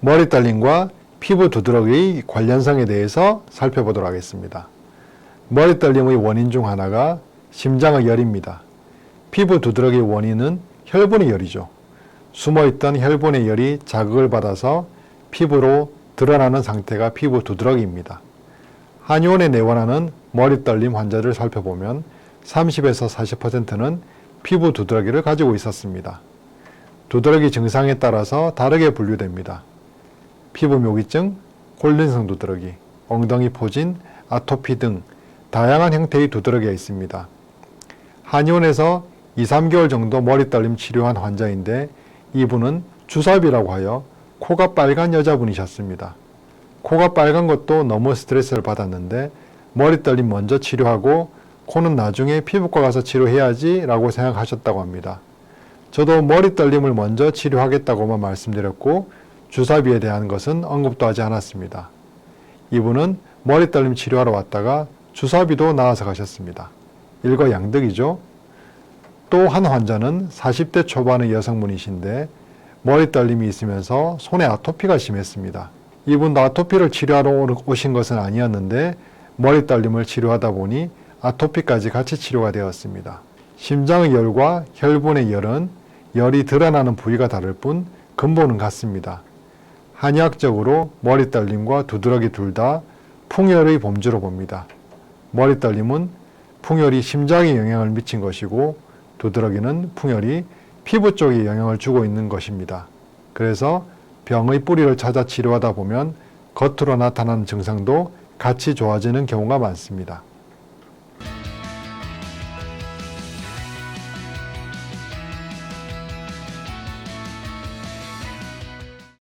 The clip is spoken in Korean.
머리 떨림과 피부 두드러기의 관련성에 대해서 살펴보도록 하겠습니다. 머리 떨림의 원인 중 하나가 심장의 열입니다. 피부 두드러기의 원인은 혈분의 열이죠. 숨어있던 혈분의 열이 자극을 받아서 피부로 드러나는 상태가 피부 두드러기입니다. 한의원에 내원하는 머리 떨림 환자를 살펴보면 30에서 40%는 피부 두드러기를 가지고 있었습니다. 두드러기 증상에 따라서 다르게 분류됩니다. 피부 묘기증, 골린성 두드러기, 엉덩이 포진, 아토피 등 다양한 형태의 두드러기가 있습니다. 한의원에서 2, 3개월 정도 머리 떨림 치료한 환자인데 이분은 주사비라고 하여 코가 빨간 여자분이셨습니다. 코가 빨간 것도 너무 스트레스를 받았는데 머리 떨림 먼저 치료하고 코는 나중에 피부과 가서 치료해야지 라고 생각하셨다고 합니다. 저도 머리 떨림을 먼저 치료하겠다고만 말씀드렸고 주사비에 대한 것은 언급도 하지 않았습니다. 이분은 머리 떨림 치료하러 왔다가 주사비도 나와서 가셨습니다. 일거양득이죠. 또 한 환자는 40대 초반의 여성분이신데 머리 떨림이 있으면서 손에 아토피가 심했습니다. 이분도 아토피를 치료하러 오신 것은 아니었는데 머리 떨림을 치료하다 보니 아토피까지 같이 치료가 되었습니다. 심장의 열과 혈분의 열은 열이 드러나는 부위가 다를 뿐 근본은 같습니다. 한의학적으로 머리 떨림과 두드러기 둘 다 풍열의 범주로 봅니다. 머리 떨림은 풍열이 심장에 영향을 미친 것이고 두드러기는 풍열이 피부 쪽에 영향을 주고 있는 것입니다. 그래서 병의 뿌리를 찾아 치료하다 보면 겉으로 나타나는 증상도 같이 좋아지는 경우가 많습니다.